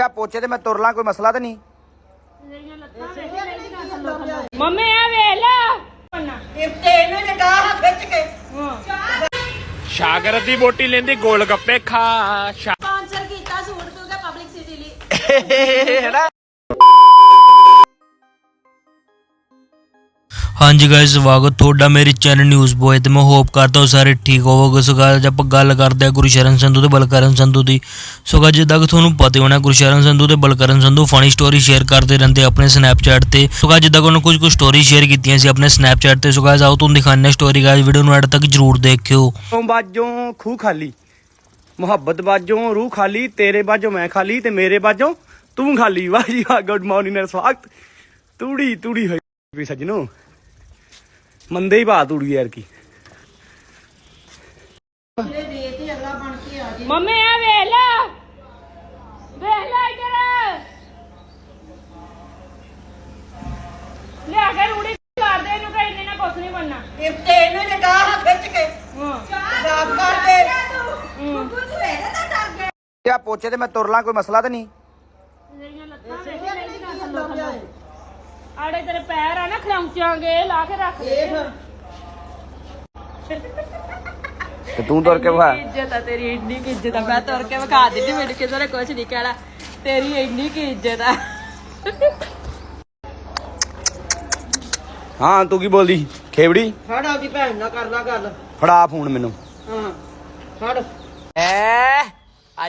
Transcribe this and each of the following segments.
ਆ ਪੋਚੇ ਤੇ ਮੈਂ ਤੁਰ ਲਾਂ ਕੋਈ ਮਸਲਾ ਤੇ ਨਹੀਂ? ਮੰਮੀ ਆ ਵੇਖ ਲਾ ਤੇ ਇਹਨੇ ਨੇ ਗਾਹ ਖਿੱਚ ਕੇ। ਸ਼ਾਗਰ ਦੀ ਬੋਟੀ ਲੈਂਦੀ ਗੋਲ ਗੱਪੇ ਖਾ ਸ਼ਾ- ਸਪਾਂਸਰ ਕੀਤਾ ਸੂਟ ਤੂੰ ਪਬਲਿਕ ਸਿਟੀ ਲਈ? ਹੈਨਾ? ਹਾਂਜੀ ਗਾਇਸ ਸਵਾਗਤ ਤੁਹਾਡਾ ਮੇਰੇ ਚੈਨਲ ਨਿਊਜ਼ ਬੋਏ ਤੇ ਮੈਂ ਹੋਪ ਕਰਦਾ ਹਾਂ ਸਾਰੇ ਠੀਕ ਹੋਵੋਗੇ। ਸੋ guys, ਆਪਾਂ ਗੱਲ ਕਰਦੇ ਹਾਂ ਗੁਰਸ਼ਰਨ ਸੰਧੂ ਤੇ ਬਲਕਰਨ ਸੰਧੂ ਦੀ। ਸੋ guys, ਜਿੱਦਾਂ ਕਿ ਤੁਹਾਨੂੰ ਪਤਾ ਹੋਣਾ ਗੁਰਸ਼ਰਨ ਸੰਧੂ ਤੇ Balkaran Sandhu funny story share ਕਰਦੇ ਰਹਿੰਦੇ ਆਪਣੇ ਸਨੈਪਚੈਟ ਤੇ। ਸੋ guys, ਜਿੱਦਾਂ ਕਿ ਉਹਨਾਂ ਕੁਝ ਕੁ ਸਟੋਰੀ ਸ਼ੇਅਰ ਕੀਤੀਆਂ ਸੀ ਆਪਣੇ ਸਨੈਪਚੈਟ ਤੇ। ਸੋ guys, ਆਓ ਤੁਹਾਨੂੰ ਦਿਖਾਉਂਦੇ ਸਟੋਰੀ ਗਾਇਸ ਵੀਡੀਓ ਨੂੰ ਐਡ ਤੱਕ ਜਰੂਰ ਦੇਖਿਓ। ਬਾਜੋਂ ਖੂਹ ਖਾਲੀ ਮੁਹੱਬਤ ਬਾਜੋਂ ਰੂਹ ਖਾਲੀ ਤੇਰੇ ਬਾਜੋਂ ਮੈਂ ਖਾਲੀ ਤੇ ਮੇਰੇ ਬਾਜੋਂ ਤੂੰ ਖਾਲੀ। ਵਾਹ ਜੀ ਵਾਹ ਗੁੱਡ ਮਾਰਨਿੰਗ ਨਾਲ ਸਵਾਗਤ। ਤੂੜੀ ਤੂੜੀ ਹੋਈ। ਵੀ ਸੱਜਣੋ ਮੰਦੇ ਹੀ ਬਾ ਤੂੜੀ ਯਾਰ ਕੀ। ਮੰਮੀ ਆ ਵੇਖ ਲਾ। ਵੇਖ ਲਾ ਇੱਧਰ। ਲਿਆ ਕੇ ਰੂੜੀ ਕਰ ਦੇ ਇਹਨੂੰ ਕਹੀਂ ਨਾ ਕੁਛ ਨਹੀਂ ਬਣਨਾ। ਤੇ ਇਹਨੇ ਨੇ ਗਾਹ ਖਿੱਚ ਕੇ ਹਾਂ। ਸਾਫ਼ ਕਰ ਦੇ ਬੱਬੂ ਤੂੰ ਇਹਦੇ ਤਾਂ ਡਰ ਗਿਆ। ਆ ਪੋਚੇ ਤੇ ਮੈਂ ਤੁਰ ਲਾਂ ਕੋਈ ਮਸਲਾ ਤੇ ਨਹੀਂ? ਆੜੇ ਤੇਰੇ ਪੈਰ ਆ ਨਾ ਖਰਾਂਚਾਂਗੇ ਲਾ ਕੇ ਰੱਖ ਦੇ। ਤੇ ਤੂੰ ਤੁਰ ਕੇ ਵਾ ਇੱਜ਼ਤ ਆ ਤੇਰੀ ਇੰਨੀ ਕੀ ਇੱਜ਼ਤ ਆ। ਮੈਂ ਤੁਰ ਕੇ ਵਿਖਾ ਦਿੱਤੀ ਮੈਨੂੰ ਕਿਸੇ ਨੇ ਕੁਝ ਨਹੀਂ ਕਹਿਣਾ। ਤੇਰੀ ਇੰਨੀ ਕੀ ਇੱਜ਼ਤ ਆ। ਹਾਂ ਤੂੰ ਕੀ ਬੋਲਦੀ? ਖੇਵੜੀ? ਫੜ ਆਪਦੀ ਭੈਣ ਨਾਲ ਕਰ ਲਾ ਗੱਲ। ਫੜਾ ਫੋਨ ਮੈਨੂੰ। ਹਾਂ ਫੜ। ਐ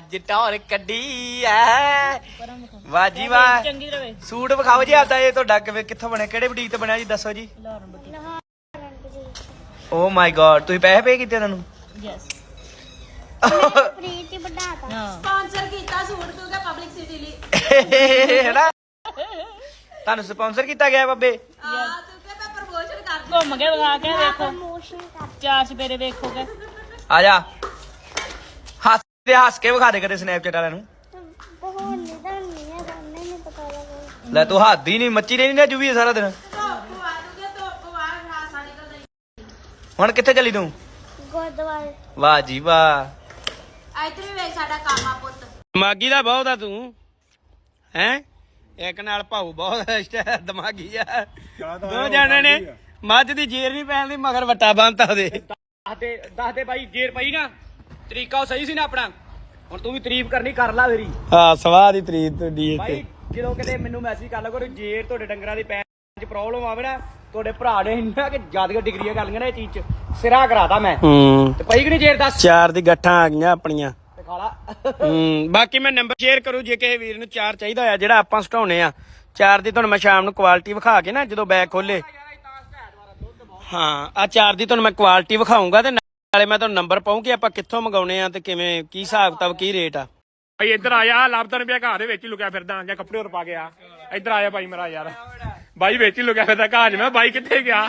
ਅੱਜ ਟੌਰ ਕੱਢੀ ਐ। ਵਾਜੀ ਚੰਗੀ ਰਵੇ। ਸੂਟ ਵਿਖਾਓ ਜੀ ਆਪਦਾ ਇਹ ਤੁਹਾਡਾ ਕਿਵੇਂ ਕਿੱਥੋਂ ਬਣਿਆ ਕਿਹੜੇ ਬੁਟੀਕ ਤੋਂ ਬਣਿਆ ਜੀ ਦੱਸੋ ਜੀ। ਓ ਮਾਈ ਗॉड ਤੁਸੀਂ ਪੈਸੇ ਪੇ ਕੀਤੇ ਉਹਨਾਂ ਨੂੰ? ਯੈਸ ਸਪਾਂਸਰ ਕੀਤਾ ਸੂਟ ਤੂੰ ਪਬਲਿਕ ਸਿਟੀ ਲਈ। ਹੈਨਾ? ਤੁਹਾਨੂੰ ਸਪਾਂਸਰ ਕੀਤਾ ਗਿਆ ਬੱਬੇ? ਆ ਤੂੰ ਕਿ ਮੈਂ ਪ੍ਰਮੋਸ਼ਨ ਕਰ ਘੁੰਮ ਕੇ ਵਿਖਾ ਕੇ ਵੇਖੋ ਚਾਰ ਚਪੇਰੇ ਵੇਖੋਗੇ। ਆ ਜਾ। ਤੇ ਹੱਸ ਕੇ ਵਿਖਾ ਦੇ ਕਦੇ ਸਨੈਪਚੈਟ ਵਾਲਿਆਂ ਨੂੰ। ਲੈ ਤੂੰ ਹੱਦ ਹੀ ਨਹੀਂ ਮੱਚੀ ਨਹੀਂ ਨਾ ਜੂਵੀ ਸਾਰਾ ਦਿਨ। ਹੁਣ ਕਿੱਥੇ ਚੱਲੀ ਤੂੰ? ਗੁਰਦੁਆਰੇ ਵਾਹ ਜੀ ਵਾਹ। ਇੱਧਰ ਵੀ ਵੇਖ ਸਾਡਾ ਕੰਮ ਆ ਪੁੱਤ ਦਿਮਾਗੀ ਦਾ ਬਹੁਤ ਆ ਤੂੰ। ਹੈ? ਇੱਕ ਨਾਲ ਭਾਊ ਬਹੁਤ ਹੈ, ਦਿਮਾਗੀ ਆ। ਦੋ ਜਾਣੇ ਨੇ। ਮੱਝ ਦੀ ਜੇਰ ਨਹੀਂ ਪੈਣ ਦੀ ਮਗਰ ਵੱਟਾ ਬੰਨਤਾ ਦੇ ਦੱਸ ਦੇ ਬਾਈ ਜੇਰ ਪਈ ਨਾ। ਤਰੀਕਾ ਉਹ ਸਹੀ ਸੀ ਨਾ ਆਪਣਾ? ਹੁਣ ਤੂੰ ਵੀ ਤਾਰੀਫ ਕਰਨੀ ਕਰ ਲਾ ਮੇਰੀ। ਹਾਂ ਸਵਾਹ ਦੀ ਤਰੀਤ ਤੁਹਾਡੀ ਬਾਈ ਜਦੋਂ ਕਿਤੇ ਮੈਨੂੰ ਮੈਸੇਜ ਕਰ ਲਗੋ ਜੇਰ ਤੁਹਾਡੇ ਡੰਗਰਾਂ ਦੀ ਪੈਣ 'ਚ ਪ੍ਰੋਬਲਮ ਆਵੇ ਨਾ ਤੁਹਾਡੇ ਭਰਾ ਨੇ ਇੰਨਾ ਕਿ ਜ਼ਿਆਦਾ ਡਿਗਰੀਆਂ ਕਰ ਲਈਆਂ ਨੇ ਇਹ ਚੀਜ਼ 'ਚ ਸਿਰਾ ਕਰਾਤਾ ਮੈਂ। ਹੂੰ। ਤੇ ਪਈ ਕਿ ਨਹੀਂ ਜੇਰ ਦੱਸ? ਚਾਰ ਦੀ ਗੱਠਾਂ ਆ ਗਈਆਂ ਆਪਣੀਆਂ। ਤੇ ਖਾ ਲਾ। ਹੂੰ ਬਾਕੀ ਮੈਂ ਨੰਬਰ ਸ਼ੇਅਰ ਕਰੂ ਜੇ ਕਿਸੇ ਵੀਰ ਨੂੰ ਚਾਰ ਚਾਹੀਦਾ ਹੋਇਆ ਜਿਹੜਾ ਆਪਾਂ ਸਟਾਉਣੇ ਆ। ਚਾਰ ਦੀ ਤੁਹਾਨੂੰ ਮੈਂ ਸ਼ਾਮ ਨੂੰ ਕੁਆਲਿਟੀ ਵਿਖਾ ਕੇ ਨਾ ਜਦੋਂ ਬੈਗ ਖੋਲੇ। ਹਾਂ ਆ ਚਾਰ ਦੀ ਤੁਹਾਨੂੰ ਮੈਂ ਕੁਆਲਿਟੀ ਵਿਖਾਉਂਗਾ ਤੇ ਨਾਲੇ ਮੈਂ ਤੁਹਾਨੂੰ ਨੰਬਰ ਪਾਉਂ ਕਿ ਆਪਾਂ ਕਿੱਥੋਂ ਮੰਗਾਉਣੇ ਆ ਤੇ ਕਿਵੇਂ ਕੀ ਹਿਸਾਬ ਕਿਤਾਬ ਕੀ ਰੇਟ ਆ? ਭਾਈ ਇੱਧਰ ਆਇਆ ਲੱਭਦਾ ਪਿਆ ਘਰ ਦੇ ਵਿੱਚ ਹੀ ਲੁਕਿਆ ਫਿਰਦਾ ਜਾਂ ਕੱਪੜੇ ਹੋਰ ਪਾ ਗਿਆ ਇੱਧਰ ਆਇਆ ਭਾਈ ਮੇਰਾ ਯਾਰ। ਬਾਈ ਵਿੱਚ ਹੀ ਲੁਕਿਆ ਫਿਰਦਾ ਘਰ 'ਚ ਮੈਂ ਬਾਈ ਕਿੱਥੇ ਗਿਆ?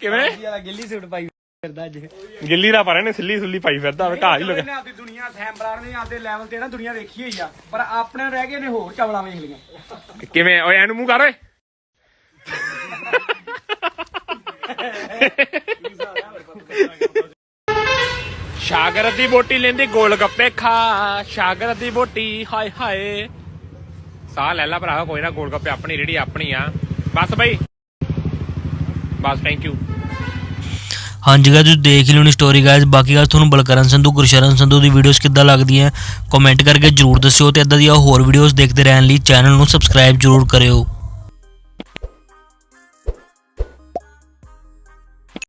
ਕਿਵੇਂ? ਗਿੱਲੀ ਸੂਟ ਪਾਈ ਫਿਰਦਾ ਅੱਜ। ਗਿੱਲੀ ਦਾ ਪਰ ਨੇ ਸਿੱਲੀ ਸੁੱਲੀ ਪਾਈ ਫਿਰਦਾ ਘਰ ਹੀ ਲੁਕਿਆ। ਇਹਨੇ ਆਪਦੀ ਦੁਨੀਆ ਸੈਂਬਰਾਰ ਨੇ ਆਪਦੇ ਲੈਵਲ ਤੇ ਨਾ ਦੁਨੀਆ ਵੇਖੀ ਹੋਈ ਆ। ਪਰ ਆਪਣੇ ਰਹਿ ਗਏ ਨੇ ਹੋਰ ਚਵਲਾਂ ਵੇਖ ਲਈਆਂ। ਕਿਵੇਂ? ਓਏ ਐਨੂੰ ਮੂੰਹ ਕਰ ਓਏ। ਸ਼ਾਗਰ ਦੀ ਬੋਟੀ ਲੈਂਦੀ ਗੋਲ ਗੱਪੇ ਖਾ ਸ਼ਾਗਰ ਦੀ ਬੋਟੀ ਹਾਏ ਹਾਏ। ਸਾਹ ਲੈ ਲੈ ਭਰਾ, ਕੋਈ ਨਾ, ਗੋਲ ਗੱਪੇ ਆਪਣੀ ਰੇੜੀ ਆਪਣੀ ਆ। ਬਸ ਬਈ। ਬਸ ਥੈਂਕ ਯੂ ਹਾਂਜੀ ਗਾਇਸ ਤੁਸੀਂ ਦੇਖ ਲਿਓ ਨੀ ਸਟੋਰੀ ਗਾਇਜ਼ ਬਾਕੀ ਗੱਲ ਤੁਹਾਨੂੰ ਬਲਕਰਨ ਸੰਧੂ, ਗੁਰਸ਼ਰਨ ਸੰਧੂ ਦੀ ਵੀਡੀਓਜ਼ ਕਿੱਦਾਂ ਲੱਗਦੀਆਂ ਕਮੈਂਟ ਕਰਕੇ ਜਰੂਰ ਦੱਸਿਓ ਤੇ ਇਦਾਂ ਦੀਆਂ ਹੋਰ ਵੀਡੀਓਜ਼ ਦੇਖਦੇ ਰਹਿਣ ਲਈ ਚੈਨਲ ਨੂੰ ਸਬਸਕ੍ਰਾਈਬ ਜਰੂਰ ਕਰਿਓ।